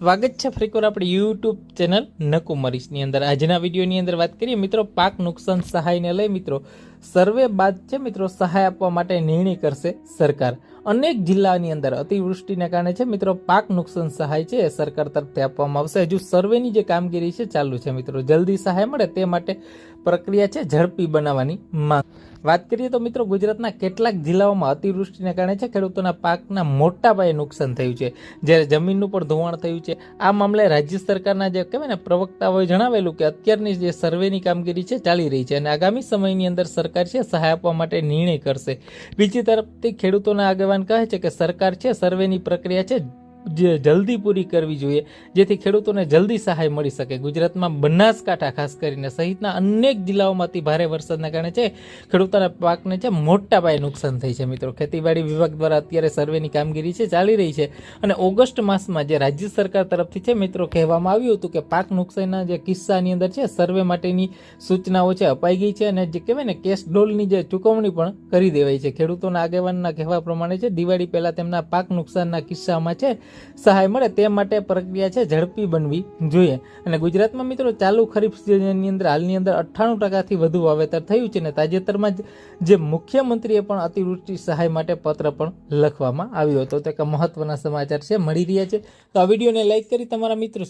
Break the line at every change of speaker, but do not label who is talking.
સ્વાગત છે ફરીકવાર આપણી યુટ્યુબ ચેનલ નકુમરીશની અંદર. આજના વિડીયોની અંદર વાત કરીએ મિત્રો પાક નુકસાન સહાયને લઈ મિત્રો સર્વે બાદ છે મિત્રો સહાય આપવા માટે નિર્ણય કરશે સરકાર. અનેક જિલ્લાની અંદર અતિવૃષ્ટિને કારણે છે મિત્રો પાક નુકસાન સહાય છે સરકાર તરફથી આપવામાં આવશે. હજુ સર્વેની જે કામગીરી છે ચાલુ છે મિત્રો. જલ્દી સહાય મળે તે માટે પ્રક્રિયા છે ઝડપી બનાવવાની માંગ. વાત કરીએ તો મિત્રો ગુજરાતના કેટલાક જિલ્લાઓમાં અતિવૃષ્ટિને કારણે છે ખેડૂતોના પાકના મોટા પાયે નુકસાન થયું છે. જ્યારે જમીનનું પણ ધોવાણ થયું છે. આ મામલે રાજ્ય સરકારના જે કહેવાય ને પ્રવક્તાઓએ જણાવેલું કે અત્યારની જે સર્વેની કામગીરી છે ચાલી રહી છે અને આગામી સમયની અંદર સરકાર છે સહાય આપવા માટે નિર્ણય કરશે. બીજી તરફથી ખેડૂતોના આગેવાન કહે છે કે સરકાર છે, સર્વેની પ્રક્રિયા છે જલ્દી પૂરી કરવી જોઈએ, જેથી ખેડૂતોને જલ્દી સહાય મળી શકે. ગુજરાતમાં બનાસકાંઠા ખાસ કરીને સહિતના અનેક જિલ્લાઓમાંથી ભારે વરસાદના કારણે છે, ખેડૂતોના પાકને છે, મોટા પાયે નુકસાન થઈ છે મિત્રો. ખેતીવાડી વિભાગ દ્વારા અત્યારે સર્વેની કામગીરી છે, ચાલી રહી છે અને ઓગસ્ટ માસમાં જે રાજ્ય સરકાર તરફથી છે, મિત્રો, કહેવામાં આવ્યું હતું કે પાક નુકસાનના જે કિસ્સાની અંદર છે, સર્વે માટેની સૂચનાઓ છે, અપાઈ ગઈ છે અને જે કહેવાય ને કેશ ડોલની જે ચૂકવણી પણ કરી દેવાઈ છે. ખેડૂતોના આગેવાનના કહેવા પ્રમાણે છે, દિવાળી પહેલાં તેમના પાક નુકસાનના કિસ્સામાં છે સહાય મળે તે માટે પ્રક્રિયા છે ઝડપી બનવી જોઈએ. અને ગુજરાતમાં મિત્રો ચાલુ ખરીફ સિઝનની અંદર હાલની અંદર અઠ્ઠાણું ટકાથી વધુ વાવેતર થયું છે અને તાજેતરમાં જ જે મુખ્યમંત્રીએ પણ અતિવૃષ્ટિ સહાય માટે પત્ર પણ લખવામાં આવ્યો હતો. તો એક મહત્વના સમાચાર છે, મળી રહ્યા છે. તો આ વિડીયોને લાઈક કરી તમારા મિત્રો